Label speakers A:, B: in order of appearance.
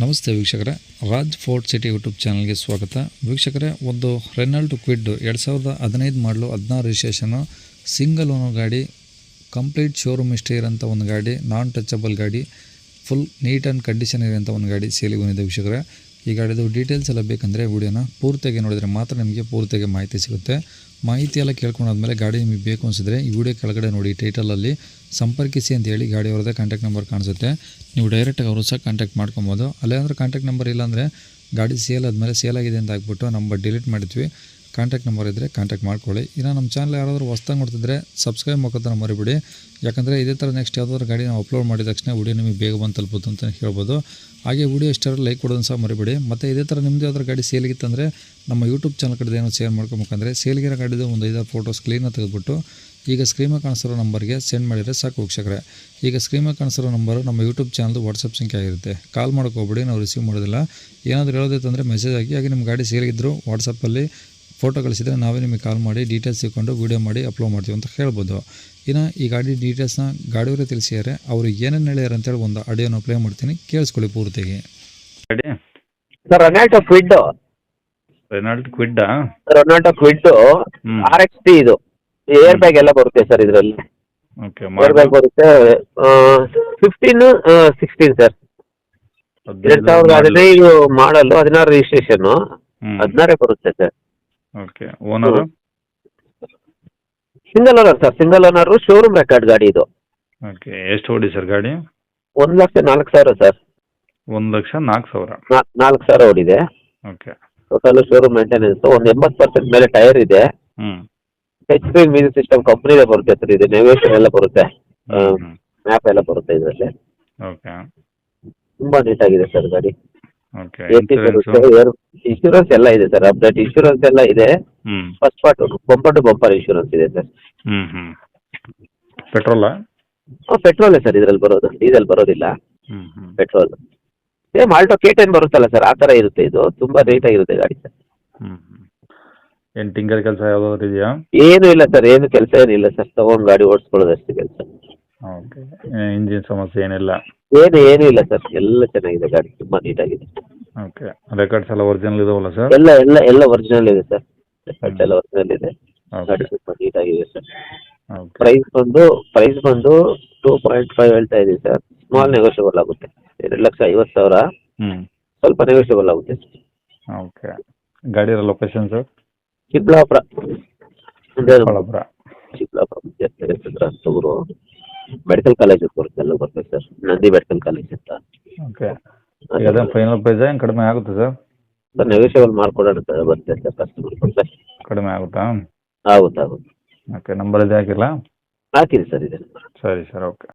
A: ನಮಸ್ತೆ ವೀಕ್ಷಕರೇ, Raj fort city YouTube ಚಾನಲ್ಗೆ ಸ್ವಾಗತ. ವೀಕ್ಷಕರೇ, ಒಂದು ರೆನಾಲ್ಡ್ ಕ್ವಿಡ್ ಎರಡು ಸಾವಿರದ ಹದಿನೈದು ಮಾಡಲು ಹದಿನಾರು ರಿಜಿಸ್ಟ್ರೇಷನು ಸಿಂಗಲ್ ಓನರ್ ಗಾಡಿ, ಕಂಪ್ಲೀಟ್ ಶೋರೂಮ್ ಇಷ್ಟೇ ಇರೋಂಥ ಒಂದು ಗಾಡಿ ನಾನ್ ಟಚಬಲ್ ಗಾಡಿ ಫುಲ್ ನೀಟ್ ಆ್ಯಂಡ್ ಕಂಡೀಷನ್ ಇರೋಂಥ ಒಂದು ಗಾಡಿ ಸೇಲಿಗೆ ಬಂದಿದೆ ವೀಕ್ಷಕರೇ. ಈ ಗಾಡಿದು ಡೀಟೇಲ್ಸ್ ಎಲ್ಲ ಬೇಕಂದರೆ ವಿಡಿಯೋನ ಪೂರ್ತಿಯಾಗಿ ನೋಡಿದರೆ ಮಾತ್ರ ನಿಮಗೆ ಪೂರ್ತಿಯಾಗಿ ಮಾಹಿತಿ ಸಿಗುತ್ತೆ. ಮಾಹಿತಿ ಎಲ್ಲ ಕೇಳ್ಕೊಂಡಾದ್ಮೇಲೆ ಗಾಡಿ ನಿಮಗೆ ಬೇಕು ಅನಿಸಿದ್ರೆ ಈ ವಿಡಿಯೋ ಕೆಳಗಡೆ ನೋಡಿ ಟೈಟಲಲ್ಲಿ ಸಂಪರ್ಕಿಸಿ ಅಂತ ಹೇಳಿ ಗಾಡಿ ಅವ್ರದ್ದೇ ಕಾಂಟ್ಯಾಕ್ಟ್ ನಂಬರ್ ಕಾಣಿಸುತ್ತೆ. ನೀವು ಡೈರೆಕ್ಟಾಗಿ ಅವರು ಸಹ ಕಾಂಟ್ಯಾಕ್ಟ್ ಮಾಡ್ಕೊಬೋದು. ಅಲ್ಲೇ ಅಂದರೆ ಕಾಂಟ್ಯಾಕ್ಟ್ ನಂಬರ್ ಇಲ್ಲಾಂದರೆ ಗಾಡಿ ಸೇಲ್ ಆದಮೇಲೆ ಸೇಲ್ ಆಗಿದೆ ಅಂತ ಹಾಕ್ಬಿಟ್ಟು ನಂಬರ್ ಡಿಲೀಟ್ ಮಾಡಿದ್ವಿ ಕಾಂಟ್ಯಾಕ್ಟ್ ನಂಬರ್ ಇದ್ದರೆ ಕಾಂಟ್ಯಾಕ್ಟ್ ಮಾಡ್ಕೊಳ್ಳಿ. ಇನ್ನು ನಮ್ಮ ಚಾನಲ್ ಯಾರಾದರೂ ಹೊಸ್ದಾಗಿ ನೋಡ್ತಿದ್ರೆ ಸಬ್ಸ್ಕ್ರೈಬ್ ಮುಖಾಂತರ ಮರಿಬಿಡಿ. ಯಾಕಂದರೆ ಇದೇ ಥರ ನೆಕ್ಸ್ಟ್ ಯಾವುದಾದ್ರು ಗಾಡಿ ನಾವು ಅಪ್ಲೋಡ್ ಮಾಡಿದ ತಕ್ಷಣ ವಿಡಿಯೋ ನಿಮಗೆ ಬೇಗ ಬಂದು ತಲುಪುತ್ತೆ ಅಂತ ಹೇಳ್ಬೋದು. ಹಾಗೆ ವಿಡಿಯೋ ಇಷ್ಟರ ಲೈಕ್ ಕೊಡೋದನ್ನು ಸಹ ಮರಿಬೇಡಿ. ಮತ್ತು ಇದೇ ಥರ ನಿಮ್ಮದು ಯಾವ್ದಾದ್ರು ಗಾಡಿ ಸೇಲಿಗಿತ್ತಂದರೆ ನಮ್ಮ ಯೂಟ್ಯೂಬ್ ಚಾನಲ್ ಕಡೆ ಏನೋ ಶೇರ್ ಮಾಡ್ಕೊಬೇಕಂದ್ರೆ ಸೇಲ್ಗಿರೋ ಗಾಡಿದು ಒಂದು ಐದಾರು ಫೋಟೋಸ್ ಕ್ಲೀನಾಗಿ ತೆಗೆದುಬಿಟ್ಟು ಈಗ ಸ್ಕ್ರೀನ್ ಕಾಣಿಸಿರೋ ನಂಬರ್ಗೆ ಸೆಂಡ್ ಮಾಡಿದರೆ ಸಾಕು ವೀಕ್ಷಕರೇ. ಈಗ ಸ್ಕ್ರೀನ್ ಕಾಣಿಸಿರೋ ನಂಬರು ನಮ್ಮ ಯೂಟ್ಯೂಬ್ ಚಾನಲ್ದು ವಾಟ್ಸಪ್ ಸಂಖ್ಯೆ ಆಗಿರುತ್ತೆ. ಕಾಲ್ ಮಾಡ್ಕೋಬಿಡಿ, ನಾವು ರಿಸೀವ್ ಮಾಡೋದಿಲ್ಲ. ಏನಾದರೂ ಹೇಳೋದಿತ್ತಂದರೆ ಮೆಸೇಜ್ ಹಾಕಿ. ಹಾಗೆ ನಿಮ್ಮ ಗಾಡಿ ಸೇಲಿಗಿದ್ರು ವಾಟ್ಸಪ್ಪಲ್ಲಿ ಫೋಟೋ ಕಳಿಸಿದರೆ ನಾವೇ ನಿಮಗೆ ಕಾಲ್ ಮಾಡಿ ಡೀಟೇಲ್ಸ್ ಇಟ್ಕೊಂಡು ವೀಡಿಯೋ ಮಾಡಿ ಅಪ್ಲೋಡ್ ಮಾಡ್ತೀವಿ ಅಂತ ಹೇಳ್ಬೋದು. ಇನ್ನು ಈ ಗಾಡಿ ಡೀಟೇಲ್ಸ್ನ ಗಾಡಿಯವರೇ ತಿಳಿಸಿದ್ದಾರೆ. ಅವರು ಏನೇನು ಹೇಳ್ಯಾರ ಅಂತೇಳಿ ಒಂದು ಆಡಿಯೋನ ಪ್ಲೇ ಮಾಡ್ತೀನಿ. ಕೇಳಿಸ್ಕೊಳ್ಳಿ ಪೂರ್ತಿಗೆ.
B: Sir Ronaldo Kwid
C: Renault ಕ್ವಿಡ್ಡಾ
B: Ronaldo Kwid R X T ಇದು. ಏರ್ ಬ್ಯಾಗ್ ಎಲ್ಲ ಬರುತ್ತೆ ಸರ್ ಇದರಲ್ಲಿ.
C: ಓಕೆ
B: ಏರ್ ಬ್ಯಾಗ್ ಬರುತ್ತೆ ಫಿಫ್ಟೀನ್ ಸಿಕ್ಸ್ಟೀನ್ ಸರ್. ಎರಡ್ ಸಾವಿರದ ಹದಿನೈದು ಮಾಡಲು ಹದಿನಾರು ರಿಜಿಸ್ಟ್ರೇಷನ್ ಹದಿನಾರೇ ಬರುತ್ತೆ sir.
C: Okay owner
B: single owner sir single owner showroom record ಗಾಡಿ ಇದು.
C: ಓಕೆ ಎಷ್ಟು ಓಡಿ ಸರ್ ಗಾಡಿ?
B: ಒಂದು ಲಕ್ಷ ನಾಲ್ಕು ಸಾವಿರ ಸರ್
C: ಒಂದು ಲಕ್ಷ ನಾಲ್ಕು ಸಾವಿರ.
B: ನಾಲ್ಕು ಸಾವಿರ ಓಡಿದೆ.
C: ಓಕೆ.
B: ಟೋಟಲ್ ಶೋರೂಮ್ ಮೇಂಟೆನೆನ್ಸ್ ಒಂದು ಎಂಬತ್ತು ಪರ್ಸೆಂಟ್ ಮೇಲೆ ಟೈರ್ ಇದೆ. ಟಚ್ ಸ್ಕ್ರೀನ್ ಮ್ಯೂಸಿಕ್ ಸಿಸ್ಟಮ್ ಕಂಪ್ನಿದೇ ಬರುತ್ತೆ ಸರ್ ಇದು. ನೆವಿಗೇಷನ್ ಎಲ್ಲ ಬರುತ್ತೆ. ಮ್ಯಾಪ್ ಎಲ್ಲ ಬರುತ್ತೆ ಇದರಲ್ಲಿ.
C: ಓಕೆ.
B: ತುಂಬಾ ನೀಟಾಗಿದೆ ಸರ್ ಗಾಡಿ.
C: ಓಕೆ
B: ಇನ್ಶೂರೆನ್ಸ್ ಎಲ್ಲ ಇದೆ ಸರ್ ಅಪ್ಡೇಟ್ ಇನ್ಶೂರೆನ್ಸ್ ಎಲ್ಲ ಇದೆ. First part bumper to bumper insurance ಇದೆ ಸರ್
C: ಹ್ಮ್ ಹ್ಮ್. ಪೆಟ್ರೋಲಾ
B: ಪೆಟ್ರೋಲೇ ಸರ್ ಇದ್ರಲ್ಲಿ ಬರೋದು. ಡೀಸೆಲ್ ಬರೋದಿಲ್ಲ. Petrol same Alto K ten ಬರುತ್ತಲ್ಲ ಸರ್ ಆ ತರ ಇರುತ್ತೆ ಇದು. ತುಂಬಾ ರೇಟ್ ಆಗಿರುತ್ತೆ ಗಾಡಿ ಸರ್
C: ಹ್ಮ್ ಏನು ಟಿಂಗರ್ ಕೆಲಸ ಯಾವ್ದಾದ್ರು ಇದೆಯಾ?
B: ಏನು ಇಲ್ಲ ಸರ್ ಏನು ಕೆಲಸ ಏನಿಲ್ಲ ಸರ್ ತಗೊಂಡು ಗಾಡಿ ಓಡಿಸ್ಕೊಳ್ಳೋದು ಅಷ್ಟೇ ಕೆಲಸ.
C: ಓಕೆ ಇಂಜಿನ್ ಸಮಸ್ಯೆ ಏನಿಲ್ಲ?
B: ಏನು ಏನೂ ಇಲ್ಲ ಸರ್. ಎಲ್ಲ ಚೆನ್ನಾಗಿದೆ ಗಾಡಿ. ತುಂಬಾ ನೀಟಾಗಿದೆ.
C: ಓಕೆ ರೆಕಾರ್ಡ್ಸ್ ಎಲ್ಲ ಒರಿಜಿನಲ್ ಇದಾವಲ್ಲ ಸರ್?
B: ಎಲ್ಲ ಎಲ್ಲ ಎಲ್ಲ ಒರಿಜಿನಲ್ ಇದೆ ಸರ್. ರೆಕಾರ್ಡ್ಸ್ ಎಲ್ಲ ಒರಿಜಿನಲ್ ಇದೆ. ಗಾಡಿ ತುಂಬ ನೀಟಾಗಿದೆ ಸರ್.
C: ಓಕೆ
B: ಪ್ರೈಸ್ ಬಂದು ಪ್ರೈಸ್ ಬಂದು ಟೂ ಪಾಯಿಂಟ್ ಫೈವ್ ಹೇಳ್ತಾ ಇದೆ ಸರ್. ಸ್ಮಾಲ್ ನೆಗೋಷಿಯಬಲ್ ಆಗುತ್ತೆ. ಎರಡು ಲಕ್ಷ ಐವತ್ತು ಸಾವಿರ.
C: ಹ್ಞೂ
B: ಸ್ವಲ್ಪ ನೆಗೋಷಿಯಬಲ್ ಆಗುತ್ತೆ.
C: ಓಕೆ ಗಾಡಿ location sir?
B: Chikkaballapur.
C: Chikkaballapur.
B: Chikkaballapur. Medical college ಬರುತ್ತೆ ಎಲ್ಲ ಸರ್ ನಂದಿ ಮೆಡಿಕಲ್ ಕಾಲೇಜ್ ಅಂತ.
C: ಓಕೆ ಈಗ ಅದೇ ಫೈನಲ್ ಪ್ರೈಸ್ ಏನು ಕಡಿಮೆ ಆಗುತ್ತೆ ಸರ್
B: ಸರ್ ನೆಗೋಷಿಯಬಲ್ ಮಾಡ್ಕೊಡೋಣ ಸರ್ ಬರುತ್ತೆ ಸರ್ ಕಸ್ಟಮರ್
C: ಕಡಿಮೆ ಆಗುತ್ತಾ?
B: ಆಗುತ್ತಾ ಆಗುತ್ತೆ.
C: ಓಕೆ ನಂಬರ್ ಇದೆ ಹಾಕಿಲ್ಲ
B: ಹಾಕಿರಿ ಸರ್ ಇದೆ
C: ಸರಿ ಸರ್ ಓಕೆ